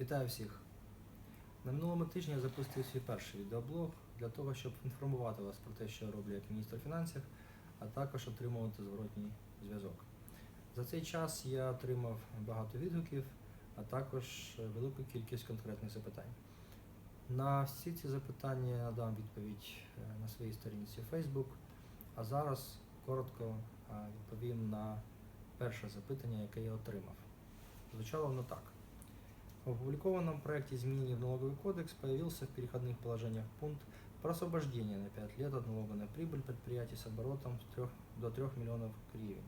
Вітаю всіх! На минулому тижні я запустив свій перший відеоблог для того, щоб інформувати вас про те, що я роблю як міністр фінансів, а також отримувати зворотній зв'язок. За цей час я отримав багато відгуків, а також велику кількість конкретних запитань. На всі ці запитання я надам відповідь е, на своїй сторінці Facebook, а зараз коротко е, відповім на перше запитання, яке я отримав. Звучало воно так. В опубликованном проекте изменений в налоговый кодекс появился в переходных положениях пункт про освобождение на 5 лет от налога на прибыль предприятий с оборотом с 3 до 3 миллионов гривен.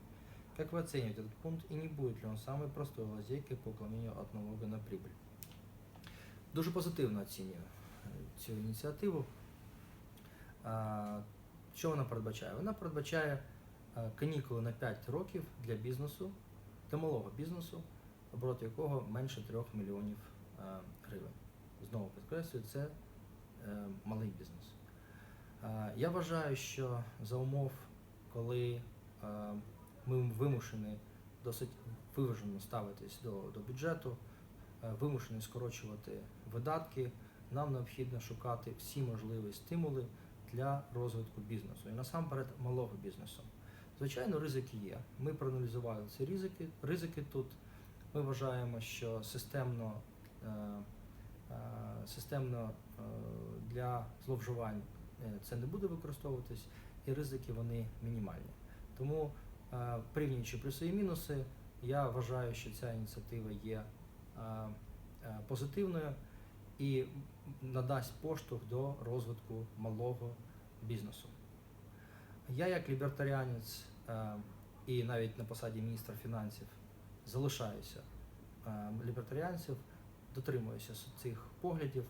Как вы оцениваете этот пункт и не будет ли он самой простой лазейкой по уклонению от налога на прибыль? Дуже позитивно оцінюю е, цю ініціативу. А, Що вона передбачає? Вона передбачає е, канікули на 5 років для бізнесу, для малого бізнесу, Оборот якого менше 3 мільйонів е, гривень. Знову підкреслюю, це е, малий бізнес. Е, Я вважаю, що за умов, коли ми вимушені досить виважено ставитись до, до бюджету, вимушені скорочувати видатки, нам необхідно шукати всі можливі стимули для розвитку бізнесу і насамперед малого бізнесу. Звичайно, ризики є. Ми проаналізували ці ризики. Ризики тут ми вважаємо, що системно, е, е, системно е, для зловживань це не буде використовуватись, і ризики вони мінімальні. Тому, порівнюючи плюси і мінуси, я вважаю, що ця ініціатива є позитивною і надасть поштовх до розвитку малого бізнесу. Я, як лібертаріанець і навіть на посаді міністра фінансів, залишаюся е, лібертаріанців, дотримуюся цих поглядів.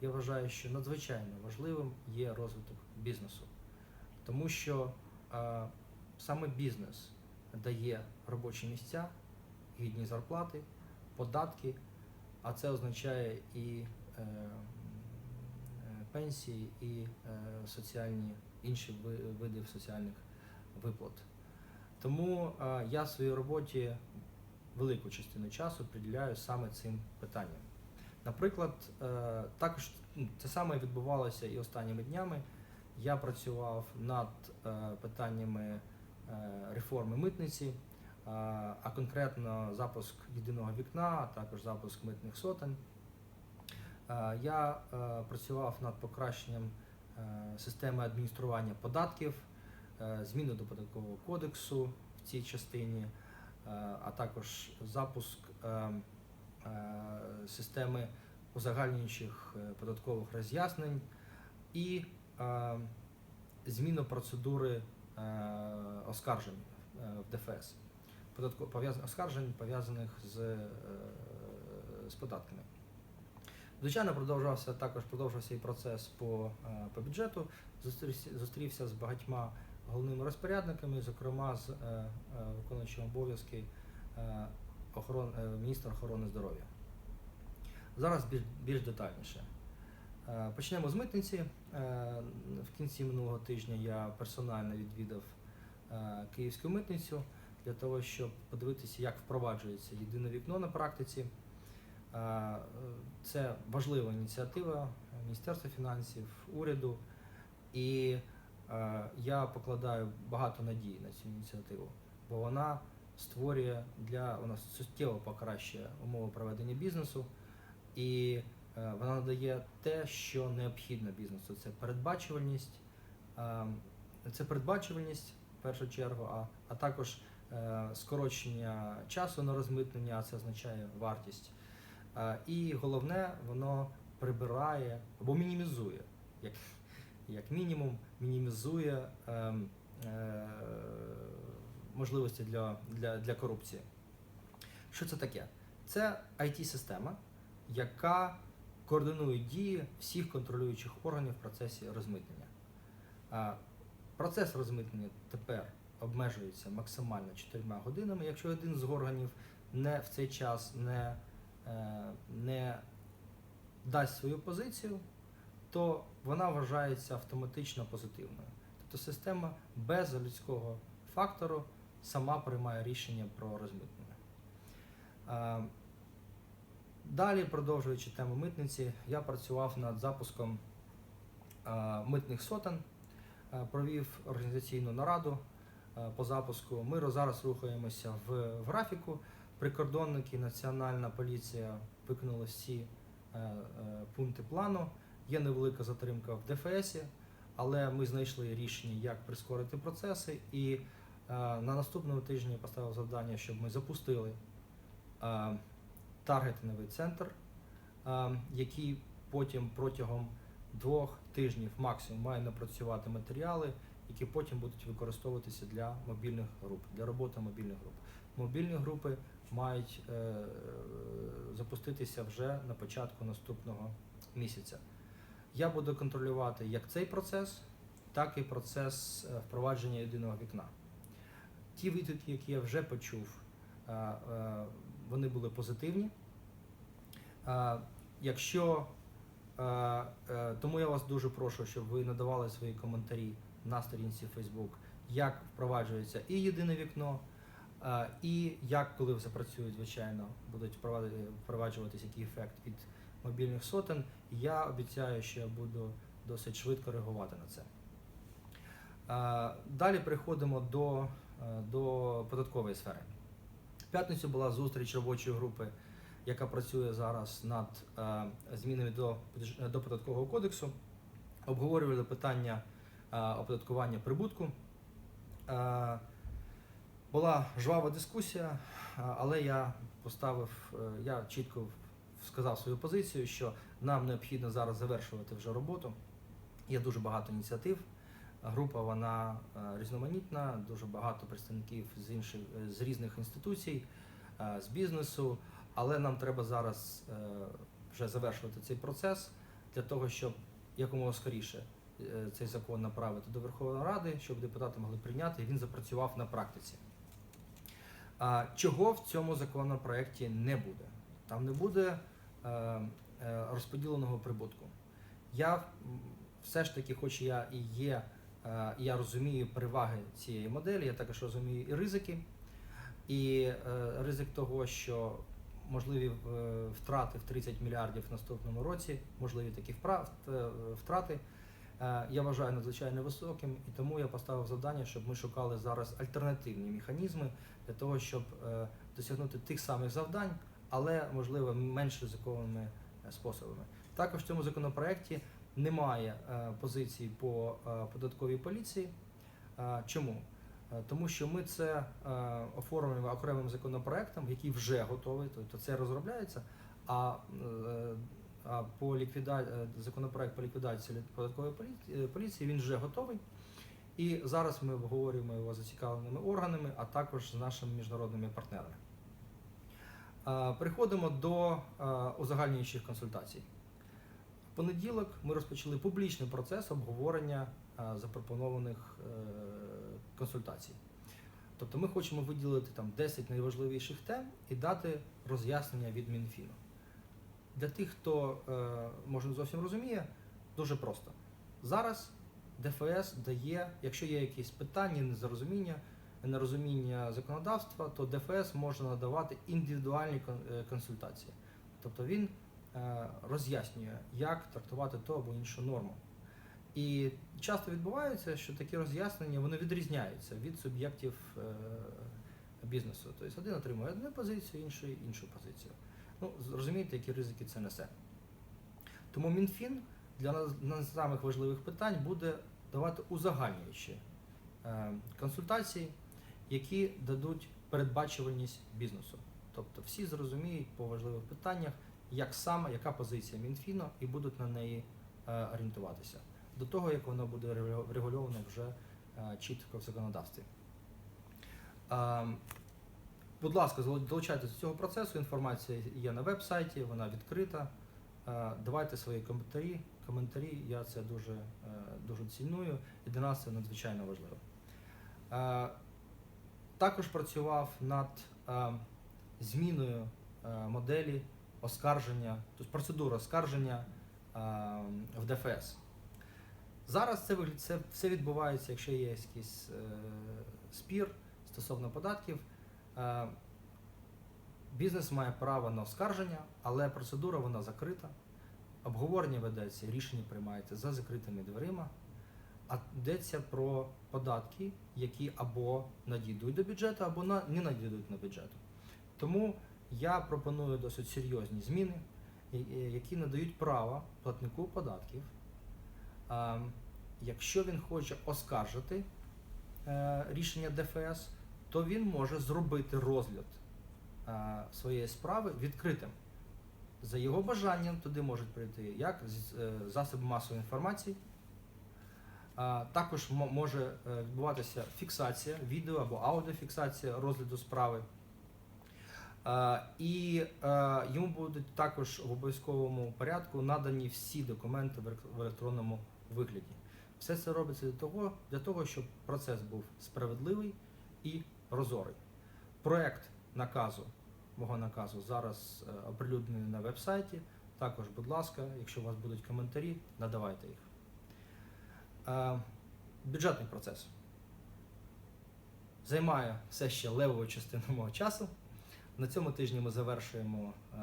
Я вважаю, що надзвичайно важливим є розвиток бізнесу, тому що е, саме бізнес дає робочі місця, гідні зарплати, податки, а це означає і е, пенсії, і соціальні інші ви- види соціальних виплат. Тому я в своїй роботі велику частину часу приділяю саме цим питанням. Наприклад, е, також ну, це саме відбувалося і останніми днями. Я працював над е, питаннями е, реформи митниці, а конкретно запуск єдиного вікна, а також запуск митних сотень. Я працював над покращенням системи адміністрування податків, зміни до податкового кодексу в цій частині, а також запуск е, е, системи узагальнюючих е, податкових роз'яснень і е, зміну процедури е, оскаржень е, в ДФС, оскаржень пов'язаних з, е, з податками. Звичайно, продовжувався також продовжувався і процес по, е, по бюджету. Зустрівся, зустрівся з багатьма головними розпорядниками, зокрема з е, е, виконуючим обов'язки е, охорон, міністра охорони здоров'я. Зараз більш, більш детальніше. Почнемо з митниці. В кінці минулого тижня я персонально відвідав Київську митницю для того, щоб подивитися, як впроваджується єдине вікно на практиці. Це важлива ініціатива Міністерства фінансів, уряду, і я покладаю багато надії на цю ініціативу, бо вона створює для вона суттєво покращує умови проведення бізнесу, і е, вона надає те, що необхідно бізнесу. Це передбачувальність, е, це передбачувальність в першу чергу, а, а також е, скорочення часу на розмитнення, а це означає вартість. Е, І головне, воно прибирає або мінімізує, як, як мінімум, мінімізує ем, е, можливості для, для, для корупції. Що це таке? Це IT-система, яка координує дії всіх контролюючих органів в процесі розмитнення. Е, Процес розмитнення тепер обмежується максимально 4 годинами. Якщо один з органів не в цей час не е, не дасть свою позицію, то вона вважається автоматично позитивною. Тобто система без людського фактору сама приймає рішення про розмитнення. Далі, продовжуючи тему митниці, я працював над запуском митних сотен, провів організаційну нараду по запуску. Ми зараз рухаємося в, в графіку. Прикордонники, Національна поліція виконали всі е, е, пункти плану. Є невелика затримка в ДФСі, але ми знайшли рішення, як прискорити процеси. І е, на наступному тижні я поставив завдання, щоб ми запустили е, таргетинговий центр, е, який потім протягом двох тижнів максимум має напрацювати матеріали, які потім будуть використовуватися для мобільних груп, для роботи мобільних груп. Мобільні групи мають запуститися вже на початку наступного місяця. Я буду контролювати як цей процес, так і процес е, впровадження єдиного вікна. Ті відгуки, які я вже почув, е, е, вони були позитивні. Якщо тому я вас дуже прошу, щоб ви надавали свої коментарі на сторінці Facebook, як впроваджується і єдине вікно, і як, коли працює, звичайно, будуть впроваджуватися який ефект від мобільних сотен. Я обіцяю, що я буду досить швидко реагувати на це. Е, Далі переходимо до, е, до податкової сфери. В п'ятницю була зустріч робочої групи, яка працює зараз над е, змінами до, до податкового кодексу. Обговорювали питання оподаткування прибутку. Була жвава дискусія, але я поставив, я чітко сказав свою позицію, що нам необхідно зараз завершувати вже роботу. Є дуже багато ініціатив. Група вона е, різноманітна, дуже багато представників з інших е, з різних інституцій, е, з бізнесу. Але нам треба зараз вже завершувати цей процес для того, щоб якомога скоріше цей закон направити до Верховної Ради, щоб депутати могли прийняти і він запрацював на практиці. Чого в цьому законопроекті не буде? Там не буде розподіленого прибутку. Я все ж таки, хоч я і є, е, я розумію переваги цієї моделі, я також розумію і ризики. І е, ризик того, що можливі е, втрати в 30 мільярдів в наступному році, можливі такі е, втрати, е, я вважаю надзвичайно високим, і тому я поставив завдання, щоб ми шукали зараз альтернативні механізми для того, щоб е, досягнути тих самих завдань, але можливо менш ризикованими е, способами. Також в цьому законопроекті немає е, позицій по е, податковій поліції. Чому? Тому що ми це оформлюємо окремим законопроектом, який вже готовий, тобто це розробляється. А, по ліквіда... законопроект по ліквідації податкової поліції він вже готовий. І зараз ми обговорюємо його з зацікавленими органами, а також з нашими міжнародними партнерами. Переходимо до узагальнюючих консультацій. В понеділок ми розпочали публічний процес обговорення запропонованих е, консультацій. Тобто ми хочемо виділити там 10 найважливіших тем і дати роз'яснення від Мінфіну. Для тих, хто е, може не зовсім розуміє, дуже просто. Зараз ДФС дає, якщо є якісь питання, незрозуміння, нерозуміння законодавства, то ДФС може надавати індивідуальні е, консультації. Тобто він е, роз'яснює, як трактувати ту або іншу норму. І часто відбувається, що такі роз'яснення вони відрізняються від суб'єктів е, бізнесу. Тобто один отримує одну позицію, інший іншу позицію. Ну, зрозумієте, які ризики це несе. Тому Мінфін для нас на самих важливих питань буде давати узагальнюючі консультації, які дадуть передбачувальність бізнесу. Тобто всі зрозуміють по важливих питаннях, як саме, яка позиція Мінфіну, і будуть на неї е, орієнтуватися. До того, як воно буде врегульовано вже е, чітко в законодавстві. Е, Будь ласка, долучайтесь до цього процесу. Інформація є на веб-сайті, вона відкрита. Е, Давайте свої коментарі. Коментарі я це дуже, дуже ціную, і для нас це надзвичайно важливо. Також працював над е, зміною е, моделі оскарження, тобто процедури оскарження е, в ДФС. Зараз це, це все відбувається, якщо є якийсь е, спір стосовно податків. Е, Бізнес має право на оскарження, але процедура вона закрита. Обговорення ведеться, рішення приймається за закритими дверима. А йдеться про податки, які або надійдуть до бюджету, або на- не надійдуть на бюджет. Тому я пропоную досить серйозні зміни, які надають право платнику податків, якщо він хоче оскаржити е, рішення ДФС, то він може зробити розгляд е, своєї справи відкритим. За його бажанням туди можуть прийти як е, засоби масової інформації, також може е, відбуватися фіксація, відео або аудіофіксація розгляду справи. І е, йому будуть також в обов'язковому порядку надані всі документи в електронному вигляді. Все це робиться для того, для того, щоб процес був справедливий і прозорий. Проект наказу, мого наказу, зараз е, оприлюднений на веб-сайті. Також, будь ласка, якщо у вас будуть коментарі, надавайте їх. Е, Бюджетний процес займає все ще левову частину мого часу. На цьому тижні ми завершуємо е,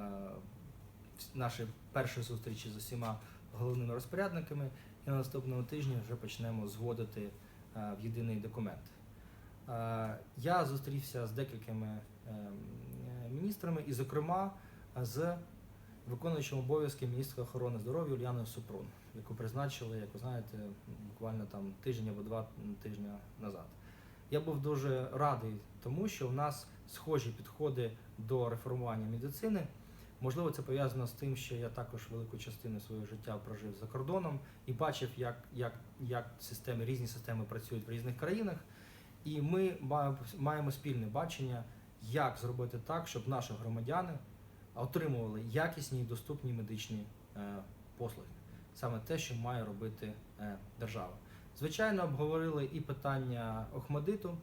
наші перші зустрічі з усіма головними розпорядниками, і на наступному тижні вже почнемо зводити е, в єдиний документ. Я зустрівся з декількома е, міністрами, і, зокрема, з виконуючим обов'язки міністра охорони здоров'я Уляною Супрун, яку призначили, як ви знаєте, буквально там тиждень або два тижні назад. Я був дуже радий тому, що в нас схожі підходи до реформування медицини. Можливо, це пов'язано з тим, що я також велику частину свого життя прожив за кордоном і бачив, як, як, як системи, різні системи працюють в різних країнах. І ми маємо спільне бачення, як зробити так, щоб наші громадяни отримували якісні і доступні медичні е, послуги. Саме те, що має робити е, держава. Звичайно, обговорили і питання Охмадиту.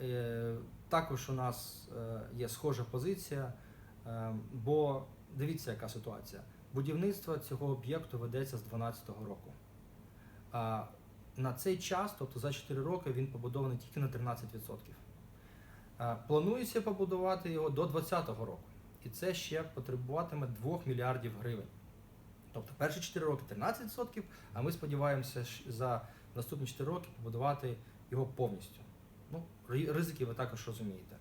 Е, також у нас є схожа позиція, бо дивіться, яка ситуація. Будівництво цього об'єкту ведеться з 2012 року. А на цей час, тобто за 4 роки, він побудований тільки на 13%. Е, Планується побудувати його до 2020 року. І це ще потребуватиме 2 мільярдів гривень. Тобто перші 4 роки 13%, а ми сподіваємося за наступні 4 роки побудувати його повністю. Ну, ризики ви також розумієте.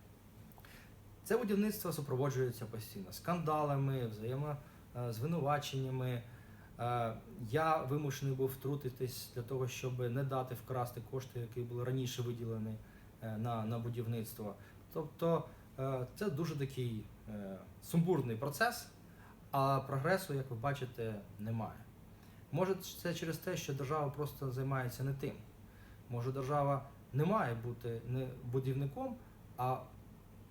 Це будівництво супроводжується постійно скандалами, взаємозвинуваченнями. Е, Я вимушений був втрутитись для того, щоб не дати вкрасти кошти, які були раніше виділені е, на, на будівництво. Тобто е, це дуже такий е, сумбурний процес, а прогресу, як ви бачите, немає. Може, це через те, що держава просто займається не тим. Може, держава не має бути не будівником, а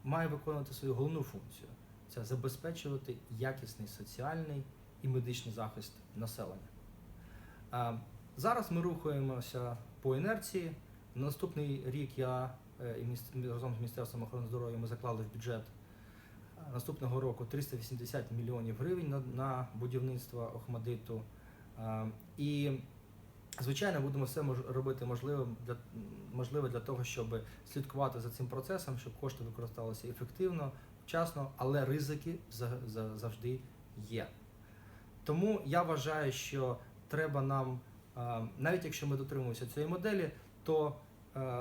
має виконувати свою головну функцію це забезпечувати якісний соціальний і медичний захист населення. Зараз ми рухаємося по інерції. Наступний рік я е, і міністр- разом з Міністерством охорони здоров'я ми заклали в бюджет е, наступного року 380 мільйонів гривень на, будівництво Охмадиту. І, звичайно, будемо все робити можливим для, можливе для того, щоб слідкувати за цим процесом, щоб кошти використалися ефективно, вчасно, але ризики за- за- завжди є. Тому я вважаю, що треба нам, е, навіть якщо ми дотримуємося цієї моделі, то е,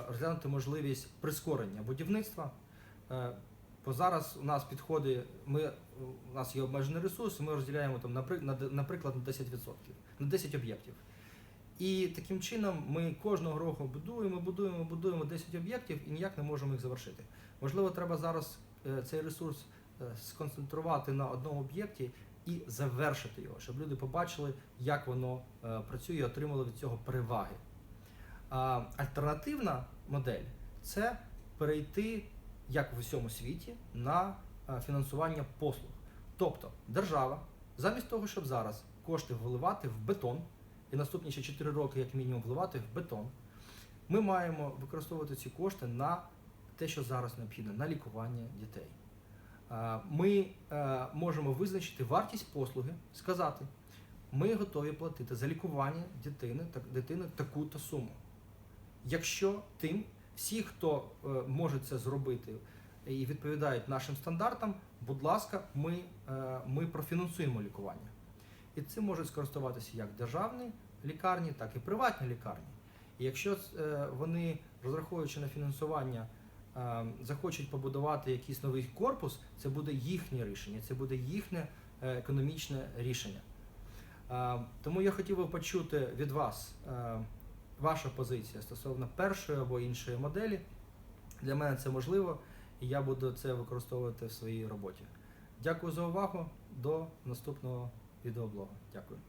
розглянути можливість прискорення будівництва. Е, Бо зараз у нас підходи, ми, у нас є обмежений ресурс, ми розділяємо там, наприклад, на 10%, на 10 об'єктів. І таким чином ми кожного року будуємо, будуємо, будуємо 10 об'єктів і ніяк не можемо їх завершити. Можливо, треба зараз е, цей ресурс е, сконцентрувати на одному об'єкті і завершити його, щоб люди побачили, як воно е, працює і отримали від цього переваги. Альтернативна модель це перейти, як в усьому світі, на е, фінансування послуг. Тобто держава, замість того, щоб зараз кошти вливати в бетон, і наступні ще 4 роки, як мінімум, вливати в бетон, ми маємо використовувати ці кошти на те, що зараз необхідно, на лікування дітей. Е, Ми е, можемо визначити вартість послуги, сказати, ми готові платити за лікування дитини, дитини таку-то суму. Якщо тим, всі, хто е, може це зробити і відповідають нашим стандартам, будь ласка, ми, е, ми профінансуємо лікування. І цим можуть скористуватися як державні лікарні, так і приватні лікарні. І якщо е, вони, розраховуючи на фінансування, захочуть побудувати якийсь новий корпус, це буде їхнє рішення, це буде їхнє економічне рішення. Тому я хотів би почути від вас ваша позиція стосовно першої або іншої моделі. Для мене це можливо, і я буду це використовувати в своїй роботі. Дякую за увагу. До наступного відеоблогу. Дякую.